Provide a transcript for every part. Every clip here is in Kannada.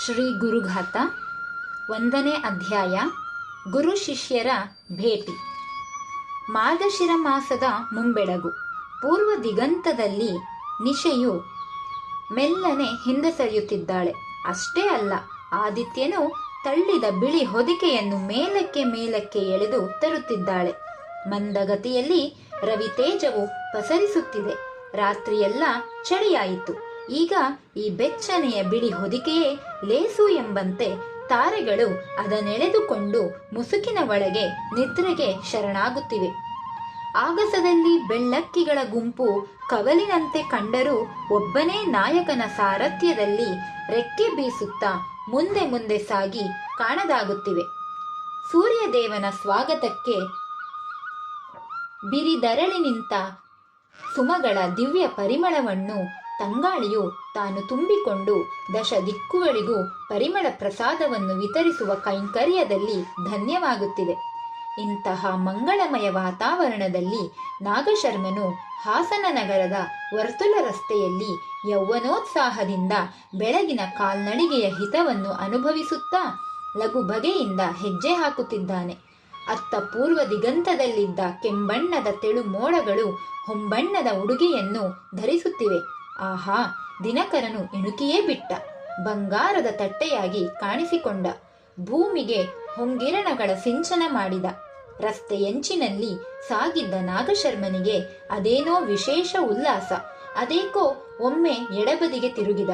ಶ್ರೀ ಗುರುಘಾತ, ಒಂದನೇ ಅಧ್ಯಾಯ, ಗುರು ಶಿಷ್ಯರ ಭೇಟಿ. ಮಾರ್ಗಶಿರ ಮಾಸದ ಮುಂಬೆಡಗು ಪೂರ್ವ ದಿಗಂತದಲ್ಲಿ ನಿಶೆಯು ಮೆಲ್ಲನೆ ಹಿಂದೆ ಸರಿಯುತ್ತಿದ್ದಾಳೆ. ಅಷ್ಟೇ ಅಲ್ಲ, ಆದಿತ್ಯನು ತಳ್ಳಿದ ಬಿಳಿ ಹೊದಿಕೆಯನ್ನು ಮೇಲಕ್ಕೆ ಮೇಲಕ್ಕೆ ಎಳೆದು ತರುತ್ತಿದ್ದಾಳೆ. ಮಂದಗತಿಯಲ್ಲಿ ರವಿತೇಜವು ಪಸರಿಸುತ್ತಿದೆ. ರಾತ್ರಿಯೆಲ್ಲ ಚಳಿಯಾಯಿತು. ಈಗ ಈ ಬೆಚ್ಚನೆಯ ಬಿಳಿ ಹೊದಿಕೆಯೇ ಲೇಸು ಎಂಬಂತೆ ತಾರೆಗಳು ಅದನ್ನೆಳೆದುಕೊಂಡು ಮುಸುಕಿನ ಒಳಗೆ ನಿದ್ರೆಗೆ ಶರಣಾಗುತ್ತಿವೆ. ಆಗಸದಲ್ಲಿ ಬೆಳ್ಳಕ್ಕಿಗಳ ಗುಂಪು ಕವಲಿನಂತೆ ಕಂಡರೂ ಒಬ್ಬನೇ ನಾಯಕನ ಸಾರಥ್ಯದಲ್ಲಿ ರೆಕ್ಕೆ ಬೀಸುತ್ತಾ ಮುಂದೆ ಮುಂದೆ ಸಾಗಿ ಕಾಣದಾಗುತ್ತಿವೆ. ಸೂರ್ಯದೇವನ ಸ್ವಾಗತಕ್ಕೆ ಬಿರಿದರಳಿನಿಂತ ಸುಮಗಳ ದಿವ್ಯ ಪರಿಮಳವನ್ನು ತಂಗಾಳಿಯು ತಾನು ತುಂಬಿಕೊಂಡು ದಶ ದಿಕ್ಕುಗಳಿಗೂ ಪರಿಮಳ ಪ್ರಸಾದವನ್ನು ವಿತರಿಸುವ ಕೈಂಕರ್ಯದಲ್ಲಿ ಧನ್ಯವಾಗುತ್ತಿದೆ. ಇಂತಹ ಮಂಗಳಮಯ ವಾತಾವರಣದಲ್ಲಿ ನಾಗಶರ್ಮನು ಹಾಸನ ನಗರದ ವರ್ತುಲ ರಸ್ತೆಯಲ್ಲಿ ಯೌವನೋತ್ಸಾಹದಿಂದ ಬೆಳಗಿನ ಕಾಲ್ನಡಿಗೆಯ ಹಿತವನ್ನು ಅನುಭವಿಸುತ್ತಾ ಲಘು ಬಗೆಯಿಂದ ಹೆಜ್ಜೆ ಹಾಕುತ್ತಿದ್ದಾನೆ. ಅತ್ತ ಪೂರ್ವ ದಿಗಂತದಲ್ಲಿದ್ದ ಕೆಂಬಣ್ಣದ ತೆಳು ಮೋಡಗಳು ಹೊಂಬಣ್ಣದ ಉಡುಗೆಯನ್ನು ಧರಿಸುತ್ತಿವೆ. ಆಹಾ, ದಿನಕರನು ಇಣುಕಿಯೇ ಬಿಟ್ಟ. ಬಂಗಾರದ ತಟ್ಟೆಯಾಗಿ ಕಾಣಿಸಿಕೊಂಡ. ಭೂಮಿಗೆ ಹೊಂಗಿರಣಗಳ ಸಿಂಚನ ಮಾಡಿದ. ರಸ್ತೆಯಂಚಿನಲ್ಲಿ ಸಾಗಿದ್ದ ನಾಗಶರ್ಮನಿಗೆ ಅದೇನೋ ವಿಶೇಷ ಉಲ್ಲಾಸ. ಅದೇಕೋ ಒಮ್ಮೆ ಎಡಬದಿಗೆ ತಿರುಗಿದ.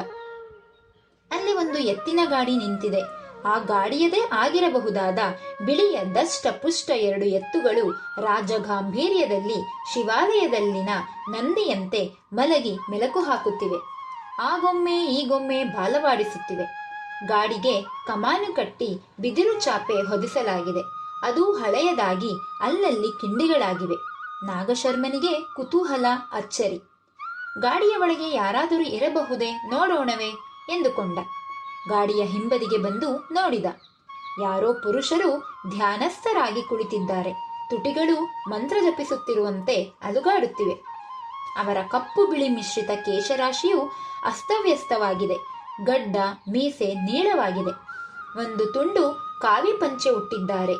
ಅಲ್ಲಿ ಒಂದು ಎತ್ತಿನ ಗಾಡಿ ನಿಂತಿದೆ. ಆ ಗಾಡಿಯದೇ ಆಗಿರಬಹುದಾದ ಬಿಳಿಯ ದಷ್ಟಪುಷ್ಟ ಎರಡು ಎತ್ತುಗಳು ರಾಜಗಾಂಭೀರ್ಯದಲ್ಲಿ ಶಿವಾಲಯದಲ್ಲಿನ ನಂದಿಯಂತೆ ಮಲಗಿ ಮೆಲಕು ಹಾಕುತ್ತಿವೆ. ಆಗೊಮ್ಮೆ ಈಗೊಮ್ಮೆ ಬಾಲವಾಡಿಸುತ್ತಿವೆ. ಗಾಡಿಗೆ ಕಮಾನು ಕಟ್ಟಿ ಬಿದಿರು ಚಾಪೆ ಹೊದಿಸಲಾಗಿದೆ. ಅದು ಹಳೆಯದಾಗಿ ಅಲ್ಲಲ್ಲಿ ಕಿಂಡಿಗಳಾಗಿವೆ. ನಾಗಶರ್ಮನಿಗೆ ಕುತೂಹಲ, ಅಚ್ಚರಿ. ಗಾಡಿಯ ಒಳಗೆ ಯಾರಾದರೂ ಇರಬಹುದೇ ನೋಡೋಣವೇ ಎಂದುಕೊಂಡ. ಗಾಡಿಯ ಹಿಂಬದಿಗೆ ಬಂದು ನೋಡಿದ. ಯಾರೋ ಪುರುಷರು ಧ್ಯಾನಸ್ಥರಾಗಿ ಕುಳಿತಿದ್ದಾರೆ. ತುಟಿಗಳು ಮಂತ್ರ ಜಪಿಸುತ್ತಿರುವಂತೆ ಅಲುಗಾಡುತ್ತಿವೆ. ಅವರ ಕಪ್ಪು ಬಿಳಿ ಮಿಶ್ರಿತ ಕೇಶರಾಶಿಯು ಅಸ್ತವ್ಯಸ್ತವಾಗಿದೆ. ಗಡ್ಡ, ಮೀಸೆ ನೀಳವಾಗಿದೆ. ಒಂದು ತುಂಡು ಕಾವಿ ಪಂಚೆ ಹುಟ್ಟಿದ್ದಾರೆ.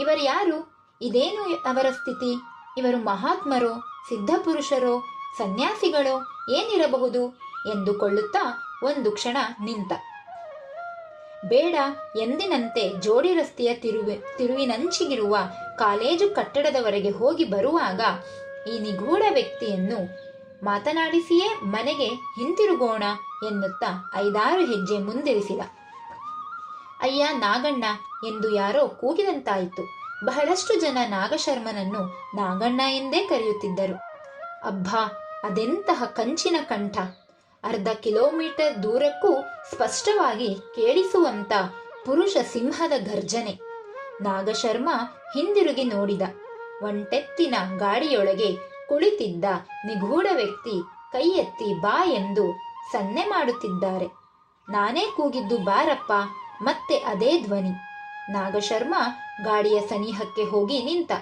ಇವರು ಯಾರು? ಇದೇನು ಅವರ ಸ್ಥಿತಿ? ಇವರು ಮಹಾತ್ಮರೋ, ಸಿದ್ಧಪುರುಷರೋ, ಸನ್ಯಾಸಿಗಳೋ ಏನಿರಬಹುದು? ಎಂದುಕೊಳ್ಳುತ್ತಾ ಒಂದು ಕ್ಷಣ ನಿಂತ. ಬೇಡ ಎಂದಿನಂತೆ ಜೋಡಿ ರಸ್ತೆಯ ತಿರುವಿ, ತಿರುವಿನಂಚಿಗಿರುವ ಕಾಲೇಜು ಕಟ್ಟಡದವರೆಗೆ ಹೋಗಿ ಬರುವಾಗ ಈ ನಿಗೂಢ ವ್ಯಕ್ತಿಯನ್ನು ಮಾತನಾಡಿಸಿಯೇ ಮನೆಗೆ ಹಿಂತಿರುಗೋಣ ಎನ್ನುತ್ತಾ ಐದಾರು ಹೆಜ್ಜೆ ಮುಂದಿರಿಸಿದ. ಅಯ್ಯ ನಾಗಣ್ಣ ಎಂದು ಯಾರೋ ಕೂಗಿದಂತಾಯಿತು. ಬಹಳಷ್ಟು ಜನ ನಾಗಶರ್ಮನನ್ನು ನಾಗಣ್ಣ ಎಂದೇ ಕರೆಯುತ್ತಿದ್ದರು. ಅಬ್ಬಾ, ಅದೆಂತಹ ಕಂಚಿನ ಕಂಠ! ಅರ್ಧ ಕಿಲೋಮೀಟರ್ ದೂರಕ್ಕೂ ಸ್ಪಷ್ಟವಾಗಿ ಕೇಳಿಸುವಂತ ಪುರುಷ ಸಿಂಹದ ಗರ್ಜನೆ. ನಾಗಶರ್ಮ ಹಿಂದಿರುಗಿ ನೋಡಿದ. ಒಂಟೆತ್ತಿನ ಗಾಡಿಯೊಳಗೆ ಕುಳಿತಿದ್ದ ನಿಗೂಢ ವ್ಯಕ್ತಿ ಕೈ ಎತ್ತಿ ಬಾ ಎಂದು ಸನ್ನೆ ಮಾಡುತ್ತಿದ್ದಾರೆ. ನಾನೇ ಕೂಗಿದ್ದು ಬಾರಪ್ಪ, ಮತ್ತೆ ಅದೇ ಧ್ವನಿ. ನಾಗಶರ್ಮ ಗಾಡಿಯ ಸನಿಹಕ್ಕೆ ಹೋಗಿ ನಿಂತ.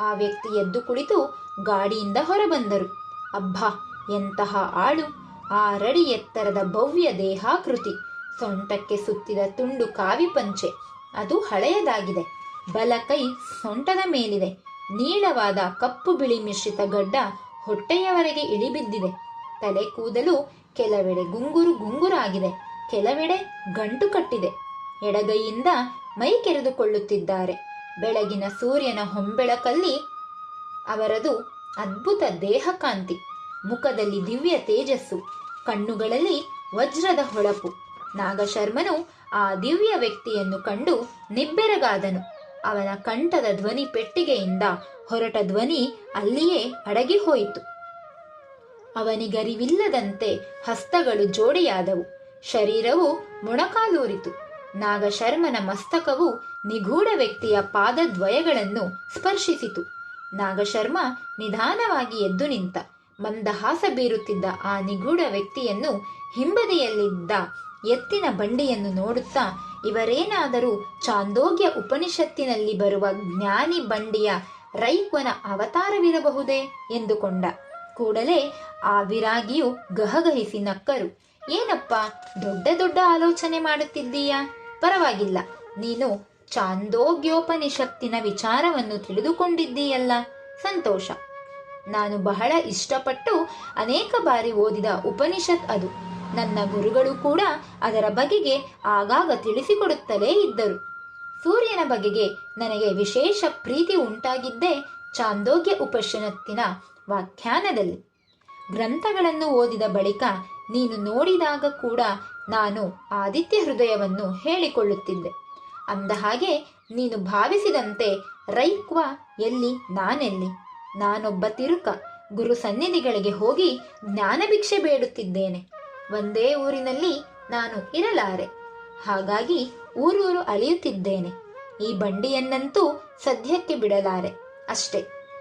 ಆ ವ್ಯಕ್ತಿ ಎದ್ದು ಕುಳಿತು ಗಾಡಿಯಿಂದ ಹೊರಬಂದರು. ಅಬ್ಬಾ, ಎಂತಹ ಆಳು. ಆರಡಿ ಎತ್ತರದ ಭವ್ಯ ದೇಹಾಕೃತಿ. ಸೊಂಟಕ್ಕೆ ಸುತ್ತಿದ ತುಂಡು ಕಾವಿ ಪಂಚೆ. ಅದು ಹಳೆಯದಾಗಿದೆ. ಬಲ ಕೈ ಸೊಂಟದ ಮೇಲಿದೆ. ನೀಳವಾದ ಕಪ್ಪು ಬಿಳಿ ಮಿಶ್ರಿತ ಗಡ್ಡ ಹೊಟ್ಟೆಯವರೆಗೆ ಇಳಿಬಿದ್ದಿದೆ. ತಲೆ ಕೂದಲು ಕೆಲವೆಡೆ ಗುಂಗುರು ಗುಂಗುರಾಗಿದೆ. ಕೆಲವೆಡೆ ಗಂಟು ಕಟ್ಟಿದೆ. ಎಡಗೈಯಿಂದ ಮೈ ಕೆರೆದುಕೊಳ್ಳುತ್ತಿದ್ದಾರೆ. ಬೆಳಗಿನ ಸೂರ್ಯನ ಹೊಂಬೆಳಕಲ್ಲಿ ಅವರದು ಅದ್ಭುತ ದೇಹಕಾಂತಿ. ಮುಖದಲ್ಲಿ ದಿವ್ಯ ತೇಜಸ್ಸು. ಕಣ್ಣುಗಳಲ್ಲಿ ವಜ್ರದ ಹೊಳಪು. ನಾಗಶರ್ಮನು ಆ ದಿವ್ಯ ವ್ಯಕ್ತಿಯನ್ನು ಕಂಡು ನಿಬ್ಬೆರಗಾದನು. ಅವನ ಕಂಠದ ಧ್ವನಿ ಪೆಟ್ಟಿಗೆಯಿಂದ ಹೊರಟ ಧ್ವನಿ ಅಲ್ಲಿಯೇ ಅಡಗಿ ಹೋಯಿತು ಅವನಿಗರಿವಿಲ್ಲದಂತೆ ಹಸ್ತಗಳು ಜೋಡಿಯಾದವು. ಶರೀರವು ಮೊಣಕಾಲೂರಿತು. ನಾಗಶರ್ಮನ ಮಸ್ತಕವು ನಿಗೂಢ ವ್ಯಕ್ತಿಯ ಪಾದದ್ವಯಗಳನ್ನು ಸ್ಪರ್ಶಿಸಿತು. ನಾಗಶರ್ಮ ನಿಧಾನವಾಗಿ ಎದ್ದು ನಿಂತ. ಮಂದಹಾಸ ಬೀರುತ್ತಿದ್ದ ಆ ನಿಗೂಢ ವ್ಯಕ್ತಿಯನ್ನು ಹಿಂಬದಿಯಲ್ಲಿದ್ದ ಎತ್ತಿನ ಬಂಡಿಯನ್ನು ನೋಡುತ್ತಾ ಇವರೇನಾದರೂ ಚಾಂದೋಗ್ಯ ಉಪನಿಷತ್ತಿನಲ್ಲಿ ಬರುವ ಜ್ಞಾನಿ ಬಂಡಿಯ ರೈಕ್ವನ ಅವತಾರವಿರಬಹುದೇ ಎಂದುಕೊಂಡ. ಕೂಡಲೇ ಆ ವಿರಾಗಿಯು ಗಹಗಹಿಸಿ ನಕ್ಕರು, ಏನಪ್ಪ ದೊಡ್ಡ ದೊಡ್ಡ ಆಲೋಚನೆ ಮಾಡುತ್ತಿದ್ದೀಯಾ? ಪರವಾಗಿಲ್ಲ, ನೀನು ಚಾಂದೋಗ್ಯೋಪನಿಷತ್ತಿನ ವಿಚಾರವನ್ನು ತಿಳಿದುಕೊಂಡಿದ್ದೀಯಲ್ಲ? ಸಂತೋಷ. ನಾನು ಬಹಳ ಇಷ್ಟಪಟ್ಟು ಅನೇಕ ಬಾರಿ ಓದಿದ ಉಪನಿಷತ್ ಅದು. ನನ್ನ ಗುರುಗಳು ಕೂಡ ಅದರ ಬಗೆಗೆ ಆಗಾಗ ತಿಳಿಸಿಕೊಡುತ್ತಲೇ ಇದ್ದರು. ಸೂರ್ಯನ ಬಗೆಗೆ ನನಗೆ ವಿಶೇಷ ಪ್ರೀತಿ ಉಂಟಾಗಿದ್ದೇ ಚಾಂದೋಗ್ಯ ಉಪಶನತ್ತಿನ ವ್ಯಾಖ್ಯಾನದಲ್ಲಿ. ಗ್ರಂಥಗಳನ್ನು ಓದಿದ ಬಳಿಕ ನೀನು ನೋಡಿದಾಗ ಕೂಡ ನಾನು ಆದಿತ್ಯ ಹೃದಯವನ್ನು ಹೇಳಿಕೊಳ್ಳುತ್ತಿದ್ದೆ. ಅಂದ ಹಾಗೆ ನೀನು ಭಾವಿಸಿದಂತೆ ರೈಕ್ವ ಎಲ್ಲಿ ನಾನೆಲ್ಲಿ? ನಾನೊಬ್ಬ ತಿರುಕ ಗುರು ಸನ್ನಿಧಿಗಳಿಗೆ ಹೋಗಿ ಜ್ಞಾನಭಿಕ್ಷೆ ಬೇಡುತ್ತಿದ್ದೇನೆ. ಒಂದೇ ಊರಿನಲ್ಲಿ ನಾನು ಇರಲಾರೆ. ಹಾಗಾಗಿ ಊರೂರು ಅಲಿಯುತ್ತಿದ್ದೇನೆ ಈ ಬಂಡಿಯನ್ನಂತೂ ಸದ್ಯಕ್ಕೆ ಬಿಡಲಾರೆ ಅಷ್ಟೇ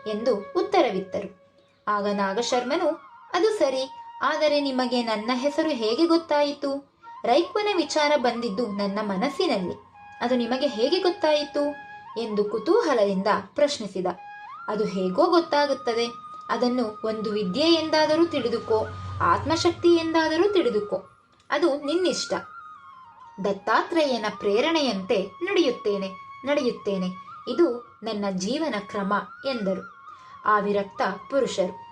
ಎಂದು ಉತ್ತರವಿತ್ತರು. ಆಗ ನಾಗಶರ್ಮನು, ಅದು ಸರಿ, ಆದರೆ ನಿಮಗೆ ನನ್ನ ಹೆಸರು ಹೇಗೆ ಗೊತ್ತಾಯಿತು? ರೈಕ್ವನ ವಿಚಾರ ಬಂದಿದ್ದು ನನ್ನ ಮನಸ್ಸಿನಲ್ಲಿ. ಅದು ನಿಮಗೆ ಹೇಗೆ ಗೊತ್ತಾಯಿತು? ಎಂದು ಕುತೂಹಲದಿಂದ ಪ್ರಶ್ನಿಸಿದ. ಅದು ಹೇಗೋ ಗೊತ್ತಾಗುತ್ತದೆ. ಅದನ್ನು ಒಂದು ವಿದ್ಯೆ ಎಂದಾದರೂ ತಿಳಿದುಕೋ, ಆತ್ಮಶಕ್ತಿ ಎಂದಾದರೂ ತಿಳಿದುಕೋ. ಅದು ನಿನ್ನಿಷ್ಟ. ದತ್ತಾತ್ರೇಯನ ಪ್ರೇರಣೆಯಂತೆ ನಡೆಯುತ್ತೇನೆ ನಡೆಯುತ್ತೇನೆ. ಇದು ನನ್ನ ಜೀವನ ಕ್ರಮ ಎಂದರು. ಆ ವಿರಕ್ತ ಪುರುಷರು.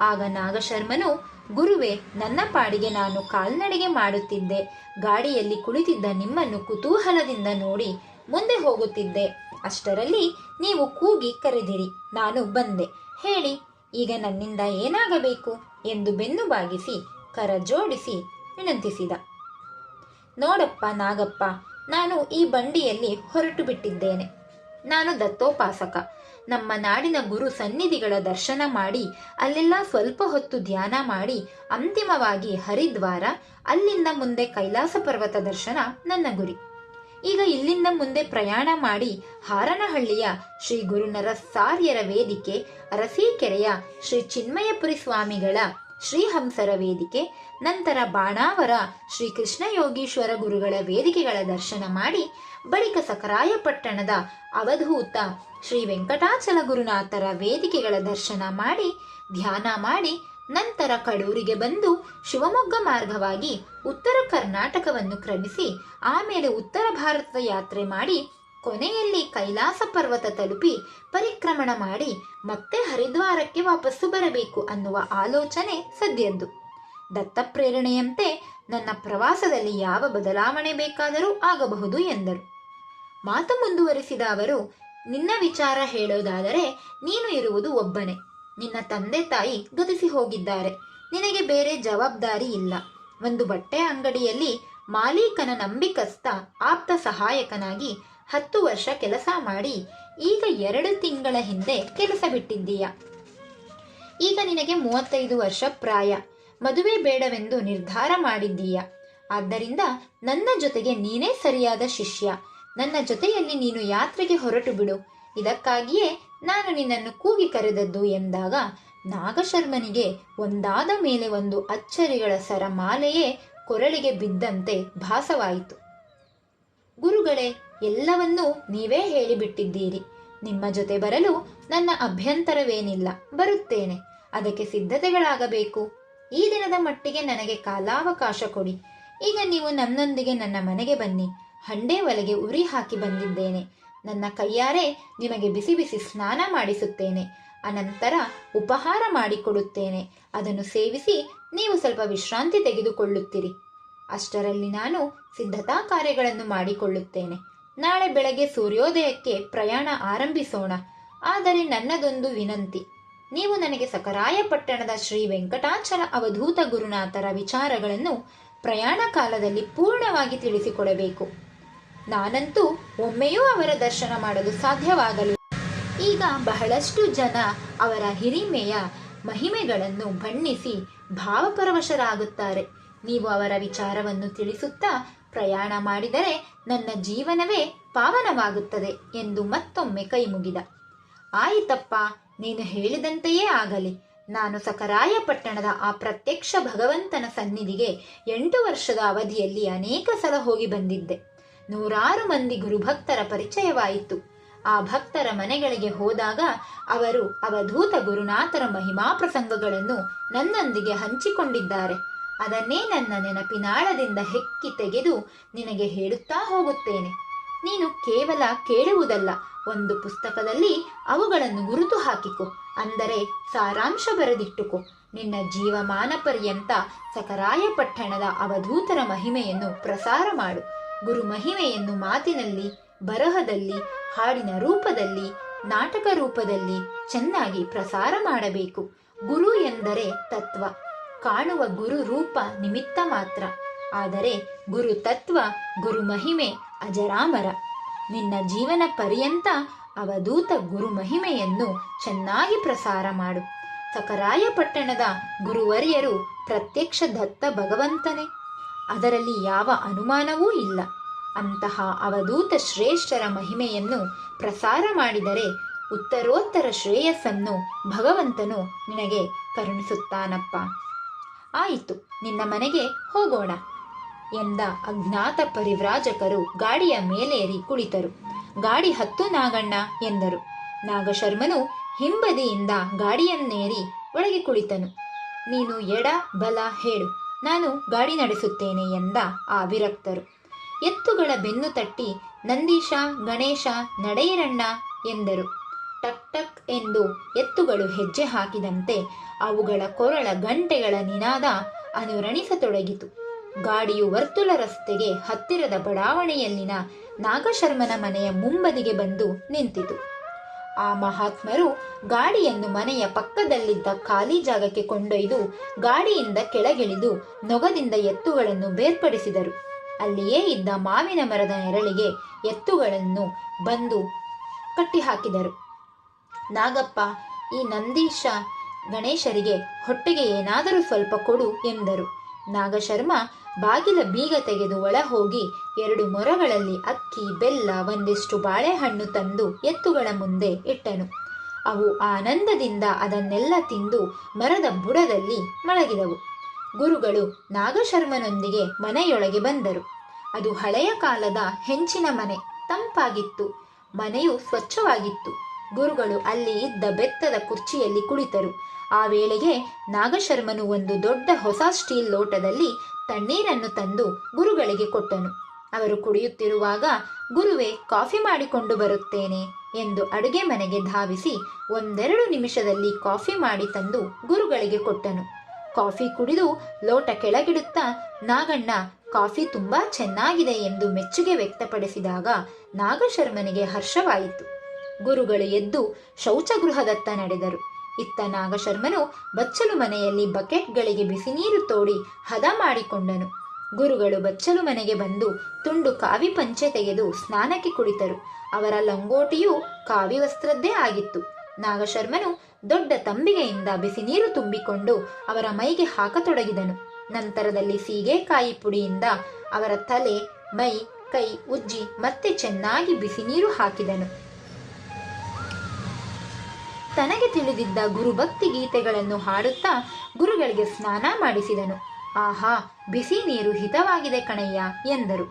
ಆಗ ನಾಗಶರ್ಮನು, ಗುರುವೇ, ನನ್ನ ಪಾಡಿಗೆ ನಾನು ಕಾಲ್ನಡಿಗೆ ಮಾಡುತ್ತಿದ್ದೆ. ಗಾಡಿಯಲ್ಲಿ ಕುಳಿತಿದ್ದ ನಿಮ್ಮನ್ನು ಕುತೂಹಲದಿಂದ ನೋಡಿ ಮುಂದೆ ಹೋಗುತ್ತಿದ್ದೆ. ಅಷ್ಟರಲ್ಲಿ ನೀವು ಕೂಗಿ ಕರೆದಿರಿ, ನಾನು ಬಂದೆ. ಹೇಳಿ, ಈಗ ನನ್ನಿಂದ ಏನಾಗಬೇಕು? ಎಂದು ಬೆನ್ನು ಬಾಗಿಸಿ, ಕರ ಜೋಡಿಸಿ ವಿನಂತಿಸಿದ. ನೋಡಪ್ಪ ನಾಗಪ್ಪ, ನಾನು ಈ ಬಂಡಿಯಲ್ಲಿ ಹೊರಟು ಬಿಟ್ಟಿದ್ದೇನೆ. ನಾನು ದತ್ತೋಪಾಸಕ. ನಮ್ಮ ನಾಡಿನ ಗುರು ಸನ್ನಿಧಿಗಳ ದರ್ಶನ ಮಾಡಿ, ಅಲ್ಲೆಲ್ಲ ಸ್ವಲ್ಪ ಹೊತ್ತು ಧ್ಯಾನ ಮಾಡಿ, ಅಂತಿಮವಾಗಿ ಹರಿದ್ವಾರ, ಅಲ್ಲಿಂದ ಮುಂದೆ ಕೈಲಾಸ ಪರ್ವತ ದರ್ಶನ ನನ್ನ ಗುರಿ. ಈಗ ಇಲ್ಲಿಂದ ಮುಂದೆ ಪ್ರಯಾಣ ಮಾಡಿ ಹಾರನಹಳ್ಳಿಯ ಶ್ರೀ ಗುರುನರಸಾರ್ಯರ ವೇದಿಕೆ, ಅರಸೀಕೆರೆಯ ಶ್ರೀ ಚಿನ್ಮಯಪುರಿ ಸ್ವಾಮಿಗಳ ಶ್ರೀಹಂಸರ ವೇದಿಕೆ, ನಂತರ ಬಾಣಾವರ ಶ್ರೀ ಕೃಷ್ಣ ಯೋಗೀಶ್ವರ ಗುರುಗಳ ವೇದಿಕೆಗಳ ದರ್ಶನ ಮಾಡಿ ಬಳಿಕ ಸಖರಾಯಪಟ್ಟಣದ ಅವಧೂತ ಶ್ರೀ ವೆಂಕಟಾಚಲ ಗುರುನಾಥರ ವೇದಿಕೆಗಳ ದರ್ಶನ ಮಾಡಿ, ಧ್ಯಾನ ಮಾಡಿ ನಂತರ ಕಡೂರಿಗೆ ಬಂದು ಶಿವಮೊಗ್ಗ ಮಾರ್ಗವಾಗಿ ಉತ್ತರ ಕರ್ನಾಟಕವನ್ನು ಕ್ರಮಿಸಿ, ಆಮೇಲೆ ಉತ್ತರ ಭಾರತದ ಯಾತ್ರೆ ಮಾಡಿ ಕೊನೆಯಲ್ಲಿ ಕೈಲಾಸ ಪರ್ವತ ತಲುಪಿ ಪರಿಕ್ರಮಣ ಮಾಡಿ ಮತ್ತೆ ಹರಿದ್ವಾರಕ್ಕೆ ವಾಪಸ್ಸು ಬರಬೇಕು ಅನ್ನುವ ಆಲೋಚನೆ ಸದ್ಯದ್ದು. ದತ್ತಪ್ರೇರಣೆಯಂತೆ ನನ್ನ ಪ್ರವಾಸದಲ್ಲಿ ಯಾವ ಬದಲಾವಣೆ ಬೇಕಾದರೂ ಆಗಬಹುದು ಎಂದರು. ಮಾತು ಮುಂದುವರಿಸಿದ ಅವರು, ನಿನ್ನ ವಿಚಾರ ಹೇಳೋದಾದರೆ ನೀನು ಇರುವುದು ಒಬ್ಬನೇ. ನಿನ್ನ ತಂದೆ ತಾಯಿ ಗತಿಸಿ ಹೋಗಿದ್ದಾರೆ. ನಿನಗೆ ಬೇರೆ ಜವಾಬ್ದಾರಿ ಇಲ್ಲ. ಒಂದು ಬಟ್ಟೆ ಅಂಗಡಿಯಲ್ಲಿ ಮಾಲೀಕನ ನಂಬಿಕಸ್ಥ ಆಪ್ತ ಸಹಾಯಕನಾಗಿ ಹತ್ತು ವರ್ಷ ಕೆಲಸ ಮಾಡಿ, ಈಗ ಎರಡು ತಿಂಗಳ ಹಿಂದೆ ಕೆಲಸ ಬಿಟ್ಟಿದ್ದೀಯ? ಈಗ ನಿನಗೆ ಮೂವತ್ತೈದು ವರ್ಷ ಪ್ರಾಯ. ಮದುವೆ ಬೇಡವೆಂದು ನಿರ್ಧಾರ ಮಾಡಿದ್ದೀಯ? ಆದ್ದರಿಂದ ನನ್ನ ಜೊತೆಗೆ ನೀನೇ ಸರಿಯಾದ ಶಿಷ್ಯ. ನನ್ನ ಜೊತೆಯಲ್ಲಿ ನೀನು ಯಾತ್ರೆಗೆ ಹೊರಟು ಬಿಡು. ಇದಕ್ಕಾಗಿಯೇ ನಾನು ನಿನ್ನನ್ನು ಕೂಗಿ ಕರೆದದ್ದು ಎಂದಾಗ ನಾಗಶರ್ಮನಿಗೆ ಒಂದಾದ ಮೇಲೆ ಒಂದು ಅಚ್ಚರಿಗಳ ಸರಮಾಲೆಯೇ ಕೊರಳಿಗೆ ಬಿದ್ದಂತೆ ಭಾಸವಾಯಿತು. ಗುರುಗಳೇ, ಎಲ್ಲವನ್ನೂ ನೀವೇ ಹೇಳಿಬಿಟ್ಟಿದ್ದೀರಿ. ನಿಮ್ಮ ಜೊತೆ ಬರಲು ನನ್ನ ಅಭ್ಯಂತರವೇನಿಲ್ಲ. ಬರುತ್ತೇನೆ. ಅದಕ್ಕೆ ಸಿದ್ಧತೆಗಳಾಗಬೇಕು. ಈ ದಿನದ ಮಟ್ಟಿಗೆ ನನಗೆ ಕಾಲಾವಕಾಶ ಕೊಡಿ. ಈಗ ನೀವು ನನ್ನೊಂದಿಗೆ ನನ್ನ ಮನೆಗೆ ಬನ್ನಿ. ಹಂಡೆ ಒಲೆಗೆ ಉರಿ ಹಾಕಿ ಬಂದಿದ್ದೇನೆ. ನನ್ನ ಕೈಯಾರೆ ನಿಮಗೆ ಬಿಸಿ ಬಿಸಿ ಸ್ನಾನ ಮಾಡಿಸುತ್ತೇನೆ. ಅನಂತರ ಉಪಹಾರ ಮಾಡಿಕೊಡುತ್ತೇನೆ. ಅದನ್ನು ಸೇವಿಸಿ ನೀವು ಸ್ವಲ್ಪ ವಿಶ್ರಾಂತಿ ತೆಗೆದುಕೊಳ್ಳುತ್ತೀರಿ. ಅಷ್ಟರಲ್ಲಿ ನಾನು ಸಿದ್ಧತಾ ಕಾರ್ಯಗಳನ್ನು ಮಾಡಿಕೊಳ್ಳುತ್ತೇನೆ. ನಾಳೆ ಬೆಳಗ್ಗೆ ಸೂರ್ಯೋದಯಕ್ಕೆ ಪ್ರಯಾಣ ಆರಂಭಿಸೋಣ. ಆದರೆ ನನ್ನದೊಂದು ವಿನಂತಿ. ನೀವು ನನಗೆ ಸಕರಾಯಪಟ್ಟಣದ ಶ್ರೀ ವೆಂಕಟಾಚಲ ಅವಧೂತ ಗುರುನಾಥರ ವಿಚಾರಗಳನ್ನು ಪ್ರಯಾಣ ಕಾಲದಲ್ಲಿ ಪೂರ್ಣವಾಗಿ ತಿಳಿಸಿಕೊಡಬೇಕು. ನಾನಂತೂ ಒಮ್ಮೆಯೂ ಅವರ ದರ್ಶನ ಮಾಡಲು ಸಾಧ್ಯವಾಗಲಿಲ್ಲ. ಈಗ ಬಹಳಷ್ಟು ಜನ ಅವರ ಹಿರಿಮೆಯ ಮಹಿಮೆಗಳನ್ನು ಬಣ್ಣಿಸಿ ಭಾವಪರವಶರಾಗುತ್ತಾರೆ. ನೀವು ಅವರ ವಿಚಾರವನ್ನು ತಿಳಿಸುತ್ತಾ ಪ್ರಯಾಣ ಮಾಡಿದರೆ ನನ್ನ ಜೀವನವೇ ಪಾವನವಾಗುತ್ತದೆ ಎಂದು ಮತ್ತೊಮ್ಮೆ ಕೈಮುಗಿದ ಆಯಿತಪ್ಪ, ನೀನು ಹೇಳಿದಂತೆಯೇ ಆಗಲಿ. ನಾನು ಸಕರಾಯಪಟ್ಟಣದ ಆ ಪ್ರತ್ಯಕ್ಷ ಭಗವಂತನ ಸನ್ನಿಧಿಗೆ ಎಂಟು ವರ್ಷದ ಅವಧಿಯಲ್ಲಿ ಅನೇಕ ಸಲ ಹೋಗಿ ಬಂದಿದ್ದೆ. ನೂರಾರು ಮಂದಿ ಗುರುಭಕ್ತರ ಪರಿಚಯವಾಯಿತು. ಆ ಭಕ್ತರ ಮನೆಗಳಿಗೆ ಹೋದಾಗ ಅವರು ಅವಧೂತ ಗುರುನಾಥರ ಮಹಿಮಾ ಪ್ರಸಂಗಗಳನ್ನು ನನ್ನೊಂದಿಗೆ ಹಂಚಿಕೊಂಡಿದ್ದಾರೆ. ಅದನ್ನೇ ನನ್ನ ನೆನಪಿನಾಳದಿಂದ ಹೆಕ್ಕಿ ತೆಗೆದು ನಿನಗೆ ಹೇಳುತ್ತಾ ಹೋಗುತ್ತೇನೆ. ನೀನು ಕೇವಲ ಕೇಳುವುದಲ್ಲ, ಒಂದು ಪುಸ್ತಕದಲ್ಲಿ ಅವುಗಳನ್ನು ಗುರುತು ಹಾಕಿಕೊ, ಅಂದರೆ ಸಾರಾಂಶ ಬರೆದಿಟ್ಟುಕೊ. ನಿನ್ನ ಜೀವಮಾನ ಪರ್ಯಂತ ಸಕರಾಯ ಪಟ್ಟಣದ ಅವಧೂತರ ಮಹಿಮೆಯನ್ನು ಪ್ರಸಾರ ಮಾಡು. ಗುರು ಮಹಿಮೆಯನ್ನು ಮಾತಿನಲ್ಲಿ, ಬರಹದಲ್ಲಿ, ಹಾಡಿನ ರೂಪದಲ್ಲಿ, ನಾಟಕ ರೂಪದಲ್ಲಿ ಚೆನ್ನಾಗಿ ಪ್ರಸಾರ ಮಾಡಬೇಕು. ಗುರು ಎಂದರೆ ತತ್ವ. ಕಾಣುವ ಗುರು ರೂಪ ನಿಮಿತ್ತ ಮಾತ್ರ. ಆದರೆ ಗುರು ತತ್ವ ಗುರು ಮಹಿಮೆ ಅಜರಾಮರ. ನಿನ್ನ ಜೀವನ ಪರ್ಯಂತ ಅವಧೂತ ಗುರು ಮಹಿಮೆಯನ್ನು ಚೆನ್ನಾಗಿ ಪ್ರಸಾರ ಮಾಡು. ಸಕರಾಯ ಪಟ್ಟಣದ ಗುರುವರ್ಯರು ಪ್ರತ್ಯಕ್ಷ ದತ್ತ ಭಗವಂತನೇ. ಅದರಲ್ಲಿ ಯಾವ ಅನುಮಾನವೂ ಇಲ್ಲ. ಅಂತಹ ಅವಧೂತ ಶ್ರೇಷ್ಠರ ಮಹಿಮೆಯನ್ನು ಪ್ರಸಾರ ಮಾಡಿದರೆ ಉತ್ತರೋತ್ತರ ಶ್ರೇಯಸ್ಸನ್ನು ಭಗವಂತನು ನಿನಗೆ ಕರುಣಿಸುತ್ತಾನಪ್ಪ. ಆಯಿತು, ನಿನ್ನ ಮನೆಗೆ ಹೋಗೋಣ ಎಂದ ಅಜ್ಞಾತ ಪರಿವ್ರಾಜಕರು ಗಾಡಿಯ ಮೇಲೇರಿ ಕುಳಿತರು. ಗಾಡಿ ಹತ್ತು ನಾಗಣ್ಣ ಎಂದರು. ನಾಗಶರ್ಮನು ಹಿಂಬದಿಯಿಂದ ಗಾಡಿಯನ್ನೇರಿ ಒಳಗೆ ಕುಳಿತನು. ನೀನು ಎಡ ಬಲ ಹೇಳು. ನಾನು ಗಾಡಿ ನಡೆಸುತ್ತೇನೆ ಎಂದ ಆ ವಿರಕ್ತರು. ಎತ್ತುಗಳ ಬೆನ್ನು ತಟ್ಟಿ, ನಂದೀಶ, ಗಣೇಶ, ನಡೆಯರಣ್ಣ ಎಂದರು. ಟಕ್ ಟಕ್ ಎಂದು ಎತ್ತುಗಳು ಹೆಜ್ಜೆ ಹಾಕಿದಂತೆ ಅವುಗಳ ಕೊರಳ ಗಂಟೆಗಳ ನಿನಾದ ಅನುರಣಿಸತೊಡಗಿತು. ಗಾಡಿಯು ವರ್ತುಲ ರಸ್ತೆಗೆ ಹತ್ತಿರದ ಬಡಾವಣೆಯಲ್ಲಿನ ನಾಗಶರ್ಮನ ಮನೆಯ ಮುಂಬದಿಗೆ ಬಂದು ನಿಂತಿತು. ಆ ಮಹಾತ್ಮರು ಗಾಡಿಯನ್ನು ಮನೆಯ ಪಕ್ಕದಲ್ಲಿದ್ದ ಖಾಲಿ ಜಾಗಕ್ಕೆ ಕೊಂಡೊಯ್ದು ಗಾಡಿಯಿಂದ ಕೆಳಗಿಳಿದು ನೊಗದಿಂದ ಎತ್ತುಗಳನ್ನು ಬೇರ್ಪಡಿಸಿದರು. ಅಲ್ಲಿಯೇ ಇದ್ದ ಮಾವಿನ ಮರದ ನೆರಳಿಗೆ ಎತ್ತುಗಳನ್ನು ಬಂದು ಕಟ್ಟಿಹಾಕಿದರು. ನಾಗಪ್ಪ, ಈ ನಂದೀಶ ಗಣೇಶರಿಗೆ ಹೊಟ್ಟೆಗೆ ಏನಾದರೂ ಸ್ವಲ್ಪ ಕೊಡು ಎಂದರು. ನಾಗಶರ್ಮ ಬಾಗಿಲ ಬೀಗ ತೆಗೆದು ಒಳ ಹೋಗಿ ಎರಡು ಮೊರಗಳಲ್ಲಿ ಅಕ್ಕಿ, ಬೆಲ್ಲ, ಒಂದಿಷ್ಟು ಬಾಳೆಹಣ್ಣು ತಂದು ಎತ್ತುಗಳ ಮುಂದೆ ಇಟ್ಟನು. ಅವು ಆನಂದದಿಂದ ಅದನ್ನೆಲ್ಲ ತಿಂದು ಮರದ ಬುಡದಲ್ಲಿ ಮಲಗಿದವು. ಗುರುಗಳು ನಾಗಶರ್ಮನೊಂದಿಗೆ ಮನೆಯೊಳಗೆ ಬಂದರು. ಅದು ಹಳೆಯ ಕಾಲದ ಹೆಂಚಿನ ಮನೆ, ತಂಪಾಗಿತ್ತು. ಮನೆಯು ಸ್ವಚ್ಛವಾಗಿತ್ತು. ಗುರುಗಳು ಅಲ್ಲಿ ಇದ್ದ ಬೆತ್ತದ ಕುರ್ಚಿಯಲ್ಲಿ ಕುಳಿತರು. ಆ ವೇಳೆಗೆ ನಾಗಶರ್ಮನು ಒಂದು ದೊಡ್ಡ ಹೊಸ ಸ್ಟೀಲ್ ಲೋಟದಲ್ಲಿ ತಣ್ಣೀರನ್ನು ತಂದು ಗುರುಗಳಿಗೆ ಕೊಟ್ಟನು. ಅವರು ಕುಡಿಯುತ್ತಿರುವಾಗ, ಗುರುವೇ, ಕಾಫಿ ಮಾಡಿಕೊಂಡು ಬರುತ್ತೇನೆ ಎಂದು ಅಡುಗೆ ಮನೆಗೆ ಧಾವಿಸಿ ಒಂದೆರಡು ನಿಮಿಷದಲ್ಲಿ ಕಾಫಿ ಮಾಡಿ ತಂದು ಗುರುಗಳಿಗೆ ಕೊಟ್ಟನು. ಕಾಫಿ ಕುಡಿದು ಲೋಟ ಕೆಳಗಿಡುತ್ತಾ, ನಾಗಣ್ಣ, ಕಾಫಿ ತುಂಬಾ ಚೆನ್ನಾಗಿದೆ ಎಂದು ಮೆಚ್ಚುಗೆ ವ್ಯಕ್ತಪಡಿಸಿದಾಗ ನಾಗಶರ್ಮನಿಗೆ ಹರ್ಷವಾಯಿತು. ಗುರುಗಳು ಎದ್ದು ಶೌಚಗೃಹದತ್ತ ನಡೆದರು. ಇತ್ತ ನಾಗಶರ್ಮನು ಬಚ್ಚಲು ಮನೆಯಲ್ಲಿ ಬಕೆಟ್ಗಳಿಗೆ ಬಿಸಿ ನೀರು ತೋಡಿ ಹದ ಮಾಡಿಕೊಂಡನು. ಗುರುಗಳು ಬಚ್ಚಲು ಮನೆಗೆ ಬಂದು ತುಂಡು ಕಾವಿ ಪಂಚೆ ತೆಗೆದು ಸ್ನಾನಕ್ಕೆ ಕುಳಿತರು. ಅವರ ಲಂಗೋಟಿಯು ಕಾವಿ ವಸ್ತ್ರದ್ದೇ ಆಗಿತ್ತು. ನಾಗಶರ್ಮನು ದೊಡ್ಡ ತಂಬಿಗೆಯಿಂದ ಬಿಸಿ ನೀರು ತುಂಬಿಕೊಂಡು ಅವರ ಮೈಗೆ ಹಾಕತೊಡಗಿದನು. ನಂತರದಲ್ಲಿ ಸೀಗೆಕಾಯಿ ಪುಡಿಯಿಂದ ಅವರ ತಲೆ, ಮೈ, ಕೈ ಉಜ್ಜಿ ಮತ್ತೆ ಚೆನ್ನಾಗಿ ಬಿಸಿ ನೀರು ಹಾಕಿದನು. ತನಗೆ ತಿಳಿದಿದ್ದ ಗುರುಭಕ್ತಿ ಗೀತೆಗಳನ್ನು ಹಾಡುತ್ತಾ ಗುರುಗಳಿಗೆ ಸ್ನಾನ ಮಾಡಿಸಿದನು. ಆಹಾ, ಬಿಸಿ ನೀರು ಹಿತವಾಗಿದೆ ಕಣಯ್ಯ ಎಂದರು.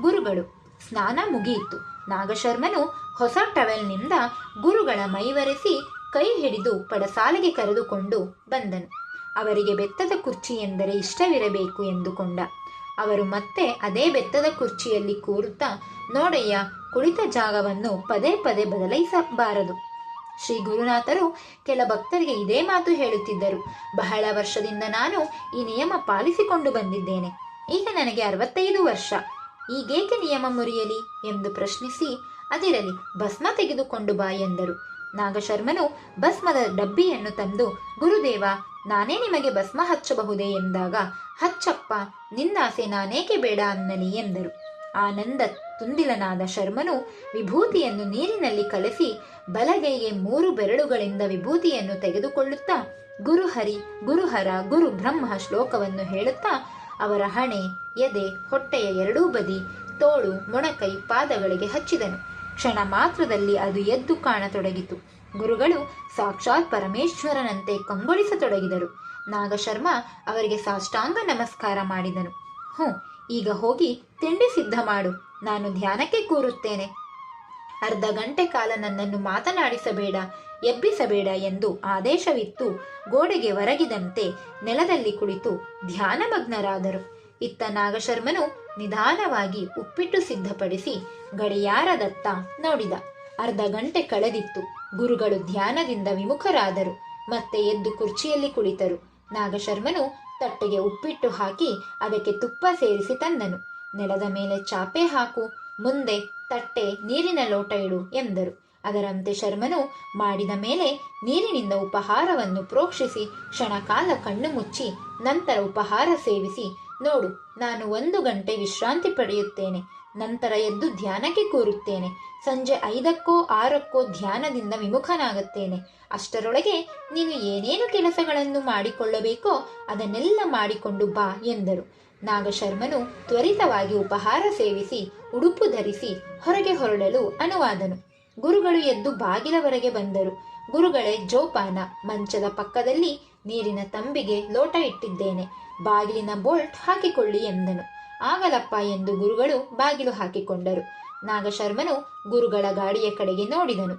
ಗುರುಗಳು, ಸ್ನಾನ ಮುಗಿಯಿತು. ನಾಗಶರ್ಮನು ಹೊಸ ಟವೆಲ್ನಿಂದ ಗುರುಗಳ ಮೈವರೆಸಿ ಕೈ ಹಿಡಿದು ಪಡಸಾಲೆಗೆ ಕರೆದುಕೊಂಡು ಬಂದನು. ಅವರಿಗೆ ಬೆತ್ತದ ಕುರ್ಚಿ ಎಂದರೆ ಇಷ್ಟವಿರಬೇಕು ಎಂದುಕೊಂಡ. ಅವರು ಮತ್ತೆ ಅದೇ ಬೆತ್ತದ ಕುರ್ಚಿಯಲ್ಲಿ ಕೂರುತ್ತಾ, ನೋಡಯ್ಯ, ಕುಳಿತ ಜಾಗವನ್ನು ಪದೇ ಪದೇ ಬದಲಾಯಿಸಬಾರದು. ಶ್ರೀ ಗುರುನಾಥರು ಕೆಲ ಭಕ್ತರಿಗೆ ಇದೇ ಮಾತು ಹೇಳುತ್ತಿದ್ದರು. ಬಹಳ ವರ್ಷದಿಂದ ನಾನು ಈ ನಿಯಮ ಪಾಲಿಸಿಕೊಂಡು ಬಂದಿದ್ದೇನೆ. ಈಗ ನನಗೆ ಅರವತ್ತೈದು ವರ್ಷ. ಈಗೇಕೆ ನಿಯಮ ಮುರಿಯಲಿ ಎಂದು ಪ್ರಶ್ನಿಸಿ ಅದಿರಲಿ ಭಸ್ಮ ತೆಗೆದುಕೊಂಡು ಬಾ ಎಂದರು. ನಾಗಶರ್ಮನು ಭಸ್ಮದ ಡಬ್ಬಿಯನ್ನು ತಂದು, ಗುರುದೇವ, ನಾನೇ ನಿಮಗೆ ಭಸ್ಮ ಹಚ್ಚಬಹುದೇ ಎಂದಾಗ, ಹಚ್ಚಪ್ಪ, ನಿನ್ನಾಸೆ ನಾನೇಕೆ ಬೇಡ ಅನ್ನಲಿ ಎಂದರು. ಆನಂದ ತುಂದಿಲನಾದ ಶರ್ಮನು ವಿಭೂತಿಯನ್ನು ನೀರಿನಲ್ಲಿ ಕಲಸಿ ಬಲಗೈಗೆ ಮೂರು ಬೆರಳುಗಳಿಂದ ವಿಭೂತಿಯನ್ನು ತೆಗೆದುಕೊಳ್ಳುತ್ತಾ ಗುರುಹರಿ ಗುರುಹರ ಗುರು ಬ್ರಹ್ಮ ಶ್ಲೋಕವನ್ನು ಹೇಳುತ್ತಾ, ಅವರ ಹಣೆ, ಎದೆ, ಹೊಟ್ಟೆಯ ಎರಡೂ ಬದಿ, ತೋಳು, ಮೊಣಕೈ, ಪಾದಗಳಿಗೆ ಹಚ್ಚಿದನು. ಕ್ಷಣ ಮಾತ್ರದಲ್ಲಿ ಅದು ಎದ್ದು ಕಾಣತೊಡಗಿತು. ಗುರುಗಳು ಸಾಕ್ಷಾತ್ ಪರಮೇಶ್ವರನಂತೆ ಕಂಗೊಳಿಸತೊಡಗಿದರು. ನಾಗಶರ್ಮ ಅವರಿಗೆ ಸಾಷ್ಟಾಂಗ ನಮಸ್ಕಾರ ಮಾಡಿದನು. ಹ್ಞೂ ಈಗ ಹೋಗಿ ತಿಂಡಿ ಸಿದ್ಧ ಮಾಡು. ನಾನು ಧ್ಯಾನಕ್ಕೆ ಕೂರುತ್ತೇನೆ. ಅರ್ಧ ಗಂಟೆ ಕಾಲ ನನ್ನನ್ನು ಮಾತನಾಡಿಸಬೇಡ, ಎಬ್ಬಿಸಬೇಡ ಎಂದು ಆದೇಶವಿತ್ತು. ಗೋಡೆಗೆ ಒರಗಿದಂತೆ ನೆಲದಲ್ಲಿ ಕುಳಿತು ಧ್ಯಾನಮಗ್ನರಾದರು. ಇತ್ತ ನಾಗಶರ್ಮನು ನಿಧಾನವಾಗಿ ಉಪ್ಪಿಟ್ಟು ಸಿದ್ಧಪಡಿಸಿ ಗಡಿಯಾರದತ್ತ ನೋಡಿದ. ಅರ್ಧ ಗಂಟೆ ಕಳೆದಿತ್ತು. ಗುರುಗಳು ಧ್ಯಾನದಿಂದ ವಿಮುಖರಾದರು. ಮತ್ತೆ ಎದ್ದು ಕುರ್ಚಿಯಲ್ಲಿ ಕುಳಿತರು. ನಾಗಶರ್ಮನು ತಟ್ಟೆಗೆ ಉಪ್ಪಿಟ್ಟು ಹಾಕಿ ಅದಕ್ಕೆ ತುಪ್ಪ ಸೇರಿಸಿ ತಂದನು. ನೆಲದ ಮೇಲೆ ಚಾಪೆ ಹಾಕು, ಮುಂದೆ ತಟ್ಟೆ ನೀರಿನ ಲೋಟ ಇಡು ಎಂದರು. ಅದರಂತೆ ಶರ್ಮನು ಮಾಡಿದ ಮೇಲೆ ನೀರಿನಿಂದ ಉಪಹಾರವನ್ನು ಪ್ರೋಕ್ಷಿಸಿ ಕ್ಷಣಕಾಲ ಕಣ್ಣು ಮುಚ್ಚಿ ನಂತರ ಉಪಹಾರ ಸೇವಿಸಿ, ನೋಡು, ನಾನು ಒಂದು ಗಂಟೆ ವಿಶ್ರಾಂತಿ ಪಡೆಯುತ್ತೇನೆ. ನಂತರ ಎದ್ದು ಧ್ಯಾನಕ್ಕೆ ಕೂರುತ್ತೇನೆ. ಸಂಜೆ ಐದಕ್ಕೋ ಆರಕ್ಕೋ ಧ್ಯಾನದಿಂದ ವಿಮುಖನಾಗುತ್ತೇನೆ. ಅಷ್ಟರೊಳಗೆ ನೀನು ಏನೇನು ಕೆಲಸಗಳನ್ನು ಮಾಡಿಕೊಳ್ಳಬೇಕೋ ಅದನ್ನೆಲ್ಲ ಮಾಡಿಕೊಂಡು ಬಾ ಎಂದರು. ನಾಗಶರ್ಮನು ತ್ವರಿತವಾಗಿ ಉಪಹಾರ ಸೇವಿಸಿ, ಉಡುಪು ಧರಿಸಿ ಹೊರಗೆ ಹೊರಡಲು ಅನುವಾದನು. ಗುರುಗಳು ಎದ್ದು ಬಾಗಿಲವರೆಗೆ ಬಂದರು. ಗುರುಗಳೇ, ಜೋಪಾನ, ಮಂಚದ ಪಕ್ಕದಲ್ಲಿ ನೀರಿನ ತಂಬಿಗೆ ಲೋಟ ಇಟ್ಟಿದ್ದೇನೆ. ಬಾಗಿಲಿನ ಬೋಲ್ಟ್ ಹಾಕಿಕೊಳ್ಳಿ ಎಂದನು. ಆಗಲಪ್ಪ ಎಂದು ಗುರುಗಳು ಬಾಗಿಲು ಹಾಕಿಕೊಂಡರು. ನಾಗಶರ್ಮನು ಗುರುಗಳ ಗಾಡಿಯ ಕಡೆಗೆ ನೋಡಿದನು.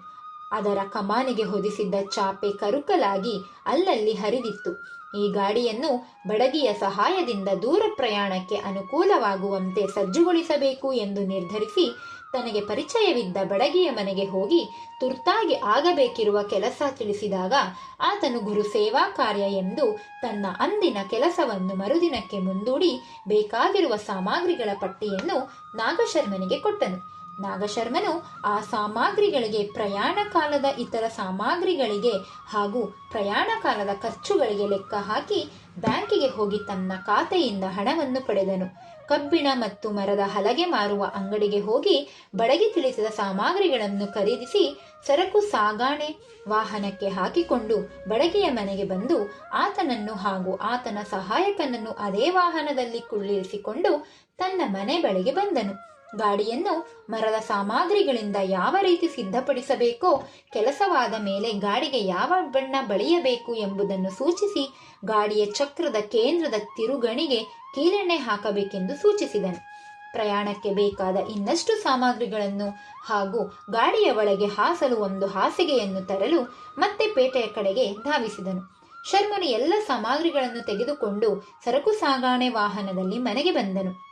ಅದರ ಕಮಾನಿಗೆ ಹೊದಿಸಿದ್ದ ಚಾಪೆ ಕರುಕಲಾಗಿ ಅಲ್ಲಲ್ಲಿ ಹರಿದಿತ್ತು. ಈ ಗಾಡಿಯನ್ನು ಬಡಗಿಯ ಸಹಾಯದಿಂದ ದೂರ ಪ್ರಯಾಣಕ್ಕೆ ಅನುಕೂಲವಾಗುವಂತೆ ಸಜ್ಜುಗೊಳಿಸಬೇಕು ಎಂದು ನಿರ್ಧರಿಸಿ ತನಗೆ ಪರಿಚಯವಿದ್ದ ಬಡಗಿಯ ಮನೆಗೆ ಹೋಗಿ ತುರ್ತಾಗಿ ಆಗಬೇಕಿರುವ ಕೆಲಸ ತಿಳಿಸಿದಾಗ ಆತನು ಗುರು ಸೇವಾ ಕಾರ್ಯ ಎಂದು ತನ್ನ ಅಂದಿನ ಕೆಲಸವನ್ನು ಮರುದಿನಕ್ಕೆ ಮುಂದೂಡಿ ಬೇಕಾಗಿರುವ ಸಾಮಗ್ರಿಗಳ ಪಟ್ಟಿಯನ್ನು ನಾಗಶರ್ಮನಿಗೆ ಕೊಟ್ಟನು. ನಾಗಶರ್ಮನು ಆ ಸಾಮಗ್ರಿಗಳಿಗೆ ಪ್ರಯಾಣ ಕಾಲದ ಇತರ ಸಾಮಗ್ರಿಗಳಿಗೆ ಹಾಗೂ ಪ್ರಯಾಣ ಕಾಲದ ಖರ್ಚುಗಳಿಗೆ ಲೆಕ್ಕ ಹಾಕಿ ಬ್ಯಾಂಕಿಗೆ ಹೋಗಿ ತನ್ನ ಖಾತೆಯಿಂದ ಹಣವನ್ನು ಪಡೆದನು. ಕಬ್ಬಿಣ ಮತ್ತು ಮರದ ಹಲಗೆ ಮಾರುವ ಅಂಗಡಿಗೆ ಹೋಗಿ ಬಡಗಿ ತಿಳಿಸಿದ ಸಾಮಗ್ರಿಗಳನ್ನು ಖರೀದಿಸಿ ಸರಕು ಸಾಗಾಣೆ ವಾಹನಕ್ಕೆ ಹಾಕಿಕೊಂಡು ಬಡಗಿಯ ಮನೆಗೆ ಬಂದು ಆತನನ್ನು ಹಾಗೂ ಆತನ ಸಹಾಯಕನನ್ನು ಅದೇ ವಾಹನದಲ್ಲಿ ಕುಳ್ಳಿರಿಸಿಕೊಂಡು ತನ್ನ ಮನೆ ಬಳಿಗೆ ಬಂದನು. ಗಾಡಿಯನ್ನು ಮರದ ಸಾಮಗ್ರಿಗಳಿಂದ ಯಾವ ರೀತಿ ಸಿದ್ಧಪಡಿಸಬೇಕೋ, ಕೆಲಸವಾದ ಮೇಲೆ ಗಾಡಿಗೆ ಯಾವ ಬಣ್ಣ ಬಳಿಯಬೇಕು ಎಂಬುದನ್ನು ಸೂಚಿಸಿ ಗಾಡಿಯ ಚಕ್ರದ ಕೇಂದ್ರದ ತಿರುಗಣಿಗೆ ಕೀಲೆಣ್ಣೆ ಹಾಕಬೇಕೆಂದು ಸೂಚಿಸಿದನು. ಪ್ರಯಾಣಕ್ಕೆ ಬೇಕಾದ ಇನ್ನಷ್ಟು ಸಾಮಗ್ರಿಗಳನ್ನು ಹಾಗೂ ಗಾಡಿಯ ಒಳಗೆ ಹಾಸಲು ಒಂದು ಹಾಸಿಗೆಯನ್ನು ತರಲು ಮತ್ತೆ ಪೇಟೆಯ ಕಡೆಗೆ ಧಾವಿಸಿದನು. ಶರ್ಮನು ಎಲ್ಲ ಸಾಮಗ್ರಿಗಳನ್ನು ತೆಗೆದುಕೊಂಡು ಸರಕು ಸಾಗಾಣೆ ವಾಹನದಲ್ಲಿ ಮನೆಗೆ ಬಂದನು.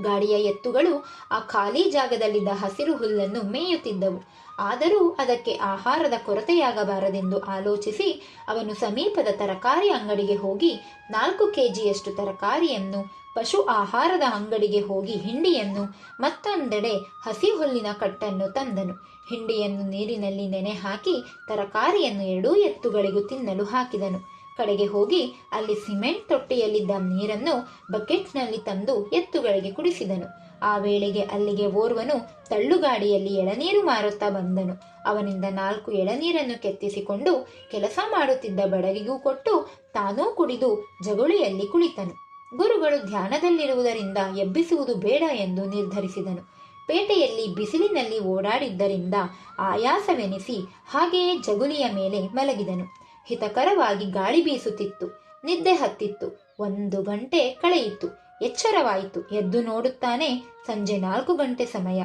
ಗಾಡಿಯ ಎತ್ತುಗಳು ಆ ಖಾಲಿ ಜಾಗದಲ್ಲಿದ್ದ ಹಸಿರು ಹುಲ್ಲನ್ನು ಮೇಯುತ್ತಿದ್ದವು. ಆದರೂ ಅದಕ್ಕೆ ಆಹಾರದ ಕೊರತೆಯಾಗಬಾರದೆಂದು ಆಲೋಚಿಸಿ ಅವನು ಸಮೀಪದ ತರಕಾರಿ ಅಂಗಡಿಗೆ ಹೋಗಿ ನಾಲ್ಕು ಕೆಜಿಯಷ್ಟು ತರಕಾರಿಯನ್ನು, ಪಶು ಆಹಾರದ ಅಂಗಡಿಗೆ ಹೋಗಿ ಹಿಂಡಿಯನ್ನು, ಮತ್ತೊಂದೆಡೆ ಹಸಿ ಹುಲ್ಲಿನ ಕಟ್ಟನ್ನು ತಂದನು. ಹಿಂಡಿಯನ್ನು ನೀರಿನಲ್ಲಿ ನೆನೆ ಹಾಕಿ ತರಕಾರಿಯನ್ನು ಎರಡೂ ಎತ್ತುಗಳಿಗೂ ತಿನ್ನಲು ಹಾಕಿದನು. ಕಡೆಗೆ ಹೋಗಿ ಅಲ್ಲಿ ಸಿಮೆಂಟ್ ತೊಟ್ಟಿಯಲ್ಲಿದ್ದ ನೀರನ್ನು ಬಕೆಟ್ನಲ್ಲಿ ತಂದು ಎತ್ತುಗಳಿಗೆ ಕುಡಿಸಿದನು. ಆ ವೇಳೆಗೆ ಅಲ್ಲಿಗೆ ಓರ್ವನು ತಳ್ಳುಗಾಡಿಯಲ್ಲಿ ಎಳನೀರು ಮಾರುತ್ತಾ ಬಂದನು. ಅವನಿಂದ ನಾಲ್ಕು ಎಳನೀರನ್ನು ಕೆತ್ತಿಸಿಕೊಂಡು ಕೆಲಸ ಮಾಡುತ್ತಿದ್ದ ಬಡಗಿಗೂ ಕೊಟ್ಟು ತಾನೂ ಕುಡಿದು ಜಗುಳಿಯಲ್ಲಿ ಕುಳಿತನು. ಗುರುಗಳು ಧ್ಯಾನದಲ್ಲಿರುವುದರಿಂದ ಎಬ್ಬಿಸುವುದು ಬೇಡ ಎಂದು ನಿರ್ಧರಿಸಿದನು. ಪೇಟೆಯಲ್ಲಿ ಬಿಸಿಲಿನಲ್ಲಿ ಓಡಾಡಿದ್ದರಿಂದ ಆಯಾಸವೆನಿಸಿ ಹಾಗೆಯೇ ಜಗುಲಿಯ ಮೇಲೆ ಮಲಗಿದನು. ಹಿತಕರವಾಗಿ ಗಾಳಿ ಬೀಸುತ್ತಿತ್ತು. ನಿದ್ದೆ ಹತ್ತಿತ್ತು. ಒಂದು ಗಂಟೆ ಕಳೆಯಿತು. ಎಚ್ಚರವಾಯಿತು. ಎದ್ದು ನೋಡುತ್ತಾನೆ ಸಂಜೆ ನಾಲ್ಕು ಗಂಟೆ ಸಮಯ.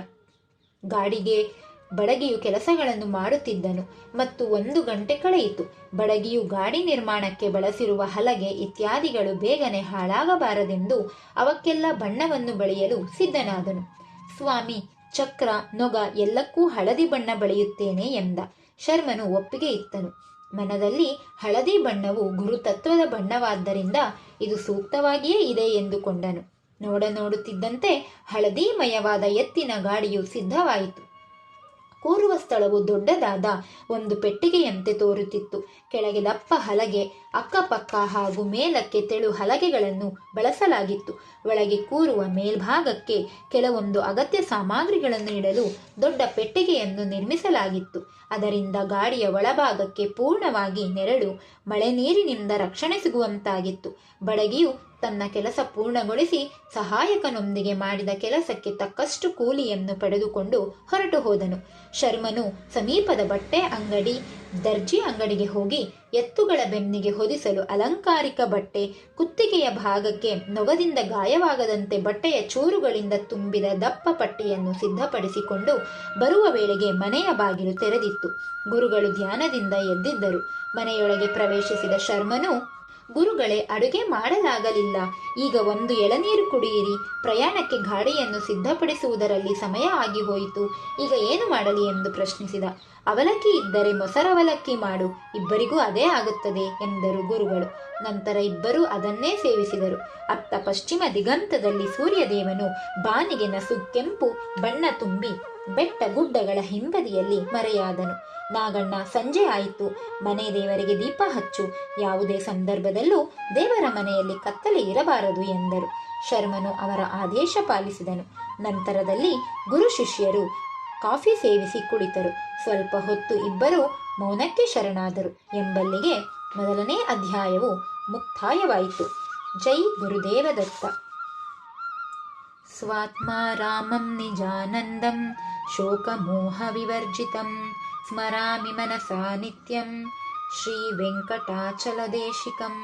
ಗಾಡಿಗೆ ಬಡಗಿಯು ಕೆಲಸಗಳನ್ನು ಮಾಡುತ್ತಿದ್ದನು. ಮತ್ತು ಒಂದು ಗಂಟೆ ಕಳೆಯಿತು. ಬಡಗಿಯು ಗಾಡಿ ನಿರ್ಮಾಣಕ್ಕೆ ಬಳಸಿರುವ ಹಲಗೆ ಇತ್ಯಾದಿಗಳು ಬೇಗನೆ ಹಾಳಾಗಬಾರದೆಂದು ಅವಕ್ಕೆಲ್ಲ ಬಣ್ಣವನ್ನು ಬಳಿಯಲು ಸಿದ್ಧನಾದನು. ಸ್ವಾಮಿ, ಚಕ್ರ, ನೊಗ ಎಲ್ಲಕ್ಕೂ ಹಳದಿ ಬಣ್ಣ ಬಳಿಯುತ್ತೇನೆ ಎಂದ. ಶರ್ಮನು ಒಪ್ಪಿಗೆ ಇತ್ತನು. ಮನದಲ್ಲಿ ಹಳದಿ ಬಣ್ಣವು ಗುರುತತ್ವದ ಬಣ್ಣವಾದ್ದರಿಂದ ಇದು ಸೂಕ್ತವಾಗಿಯೇ ಇದೆ ಎಂದುಕೊಂಡನು. ನೋಡ ನೋಡುತ್ತಿದ್ದಂತೆ ಹಳದಿಮಯವಾದ ಎತ್ತಿನ ಗಾಡಿಯು ಸಿದ್ಧವಾಯಿತು. ಕೂರುವ ಸ್ಥಳವು ದೊಡ್ಡದಾದ ಒಂದು ಪೆಟ್ಟಿಗೆಯಂತೆ ತೋರುತ್ತಿತ್ತು. ಕೆಳಗೆ ದಪ್ಪ ಹಲಗೆ, ಅಕ್ಕಪಕ್ಕ ಹಾಗೂ ಮೇಲಕ್ಕೆ ತೆಳು ಹಲಗೆಗಳನ್ನು ಬಳಸಲಾಗಿತ್ತು. ಒಳಗೆ ಕೂರುವ ಮೇಲ್ಭಾಗಕ್ಕೆ ಕೆಲವೊಂದು ಅಗತ್ಯ ಸಾಮಗ್ರಿಗಳನ್ನು ಇಡಲು ದೊಡ್ಡ ಪೆಟ್ಟಿಗೆಯನ್ನು ನಿರ್ಮಿಸಲಾಗಿತ್ತು. ಅದರಿಂದ ಗಾಡಿಯ ಒಳಭಾಗಕ್ಕೆ ಪೂರ್ಣವಾಗಿ ನೆರಳು, ಮಳೆ ನೀರಿನಿಂದ ರಕ್ಷಣೆ ಸಿಗುವಂತಾಗಿತ್ತು. ಬಡಗಿಯು ತನ್ನ ಕೆಲಸ ಪೂರ್ಣಗೊಳಿಸಿ ಸಹಾಯಕನೊಂದಿಗೆ ಮಾಡಿದ ಕೆಲಸಕ್ಕೆ ತಕ್ಕಷ್ಟು ಕೂಲಿಯನ್ನು ಪಡೆದುಕೊಂಡು ಹೊರಟು ಹೋದನು. ಶರ್ಮನು ಸಮೀಪದ ಬಟ್ಟೆ ಅಂಗಡಿ, ದರ್ಜಿ ಅಂಗಡಿಗೆ ಹೋಗಿ ಎತ್ತುಗಳ ಬೆನ್ನಿಗೆ ಹೊದಿಸಲು ಅಲಂಕಾರಿಕ ಬಟ್ಟೆ, ಕುತ್ತಿಗೆಯ ಭಾಗಕ್ಕೆ ನೊಗದಿಂದ ಗಾಯವಾಗದಂತೆ ಬಟ್ಟೆಯ ಚೂರುಗಳಿಂದ ತುಂಬಿದ ದಪ್ಪ ಪಟ್ಟಿಯನ್ನು ಸಿದ್ಧಪಡಿಸಿಕೊಂಡು ಬರುವ ವೇಳೆಗೆ ಮನೆಯ ಬಾಗಿಲು ತೆರೆದಿತ್ತು. ಗುರುಗಳು ಧ್ಯಾನದಿಂದ ಎದ್ದಿದ್ದರು. ಮನೆಯೊಳಗೆ ಪ್ರವೇಶಿಸಿದ ಶರ್ಮನು ಗುರುಗಳೇ, ಅಡುಗೆ ಮಾಡಲಾಗಲಿಲ್ಲ. ಈಗ ಒಂದು ಎಳನೀರು ಕುಡಿಯಿರಿ. ಪ್ರಯಾಣಕ್ಕೆ ಗಾಡಿಯನ್ನು ಸಿದ್ಧಪಡಿಸುವುದರಲ್ಲಿ ಸಮಯ ಆಗಿ ಹೋಯಿತು. ಈಗ ಏನು ಮಾಡಲಿ ಎಂದು ಪ್ರಶ್ನಿಸಿದ. ಅವಲಕ್ಕಿ ಇದ್ದರೆ ಮೊಸರವಲಕ್ಕಿ ಮಾಡು. ಇಬ್ಬರಿಗೂ ಅದೇ ಆಗುತ್ತದೆ ಎಂದರು ಗುರುಗಳು. ನಂತರ ಇಬ್ಬರೂ ಅದನ್ನೇ ಸೇವಿಸಿದರು. ಅತ್ತ ಪಶ್ಚಿಮ ದಿಗಂತದಲ್ಲಿ ಸೂರ್ಯದೇವನು ಬಾನಿಗೆ ನಸು ಕೆಂಪು ಬಣ್ಣ ತುಂಬಿ, ಬೆಟ್ಟ ಗುಡ್ಡಗಳ ಹಿಂಬದಿಯಲ್ಲಿ ಮರೆಯಾದನು. ನಾಗಣ್ಣ ಸಂಜೆ ಆಯಿತು ಮನೆ ದೇವರಿಗೆ ದೀಪ ಹಚ್ಚು ಯಾವುದೇ ಸಂದರ್ಭದಲ್ಲೂ ದೇವರ ಮನೆಯಲ್ಲಿ ಕತ್ತಲೆ ಇರಬಾರದು ಎಂದರು ಶರ್ಮನು ಅವರ ಆದೇಶ ಪಾಲಿಸಿದನು ನಂತರದಲ್ಲಿ ಗುರು ಶಿಷ್ಯರು ಕಾಫಿ ಸೇವಿಸಿ ಕುಳಿತರು ಸ್ವಲ್ಪ ಹೊತ್ತು ಇಬ್ಬರು ಮೌನಕ್ಕೆ ಶರಣಾದರು ಎಂಬಲ್ಲಿಗೆ ಮೊದಲನೇ ಅಧ್ಯಾಯವು ಮುಕ್ತಾಯವಾಯಿತು ಜೈ ಗುರುದೇವದತ್ತ स्वात्मा रामं निजानन्दं शोकमोहविवर्जितं स्मरामि मनसा नित्यं श्रीवेङ्कटाचलदेशिकम्